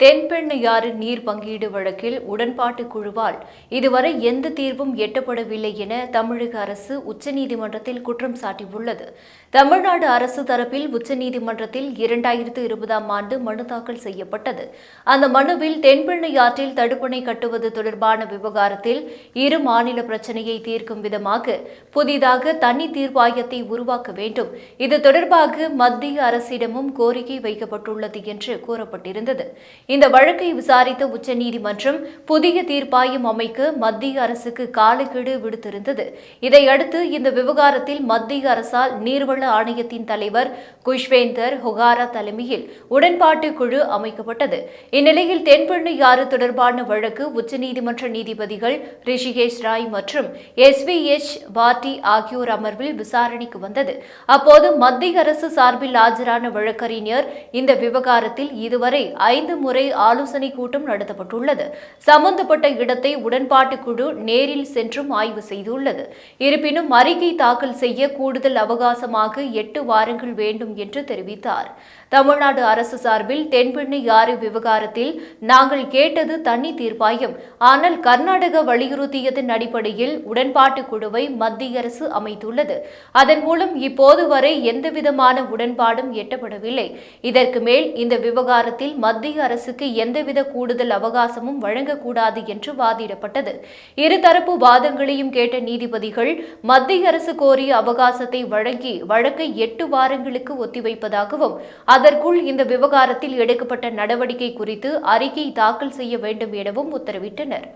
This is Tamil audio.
10% தென்பெண்ணையாறு நீர் பங்கீடு வழக்கில் உடன்பாட்டு குழுவால் இதுவரை எந்த தீர்வும் எட்டப்படவில்லை என தமிழக அரசு உச்சநீதிமன்றத்தில் குற்றம் சாட்டியுள்ளது. தமிழ்நாடு அரசு தரப்பில் உச்சநீதிமன்றத்தில் இரண்டாயிரத்து இருபதாம் ஆண்டு மனு தாக்கல் செய்யப்பட்டது. அந்த மனுவில் தென்பெண்ணையாற்றில் தடுப்பணை கட்டுவது தொடர்பான விவகாரத்தில் இரு மாநில பிரச்சனையை தீர்க்கும் விதமாக புதிதாக தனி தீர்ப்பாயத்தை உருவாக்க வேண்டும். இது தொடர்பாக மத்திய அரசிடமும் கோரிக்கை வைக்கப்பட்டுள்ளது என்று கூறப்பட்டிருந்தது. இந்த வழக்கு விசாரித்த உச்சநீதிமன்றம் புதிய தீர்ப்பாயம் அமைக்க மத்திய அரசுக்கு காலக்கெடு விடுத்திருந்தது. இதையடுத்து இந்த விவகாரத்தில் மத்திய அரசால் நீர்வள ஆணையத்தின் தலைவர் குஷ்வேந்தர் ஹொகாரா தலைமையில் உடன்பாட்டு குழு அமைக்கப்பட்டது. இந்நிலையில் தென்பெண்ணையாறு தொடர்பான வழக்கு உச்சநீதிமன்ற நீதிபதிகள் ரிஷிகேஷ் ராய் மற்றும் எஸ் வி எச் பாட்டி ஆகியோர் அமர்வில் விசாரணைக்கு வந்தது. அப்போது மத்திய அரசு சார்பில் ஆஜரான வழக்கறிஞர் இந்த விவகாரத்தில் இதுவரை ஐந்து முறை ஆலோசனை கூட்டம் நடத்தப்பட்டுள்ளது. சம்பந்தப்பட்ட இடத்தை உடன்பாட்டு குழு நேரில் சென்றும் ஆய்வு செய்துள்ளது. இருப்பினும் அறிக்கை தாக்கல் செய்ய கூடுதல் அவகாசமாக எட்டு வாரங்கள் வேண்டும் என்று தெரிவித்தார். தமிழ்நாடு அரசு சார்பில் தென்பெண்ணை யாரு விவகாரத்தில் நாங்கள் கேட்டது தண்ணி தீர்ப்பாயம். ஆனால் கர்நாடக வலியுறுத்தியதன் அடிப்படையில் உடன்பாட்டு குழுவை மத்திய அரசு அமைத்துள்ளது. அதன் மூலம் இப்போது வரை எந்தவிதமான உடன்பாடும் எட்டப்படவில்லை. இதற்கு மேல் இந்த விவகாரத்தில் மத்திய அரசுக்கு எந்த எந்தவித கூடுதல் அவகாசமும் வழங்கக்கூடாது என்று வாதிடப்பட்டது. இருதரப்பு வாதங்களையும் கேட்ட நீதிபதிகள் மத்திய அரசு கோரிய அவகாசத்தை வழங்கி வழக்கை எட்டு வாரங்களுக்கு ஒத்திவைப்பதாகவும் அதற்குள் இந்த விவகாரத்தில் எடுக்கப்பட்ட நடவடிக்கை குறித்து அறிக்கை தாக்கல் செய்ய வேண்டும் எனவும் உத்தரவிட்டனர்.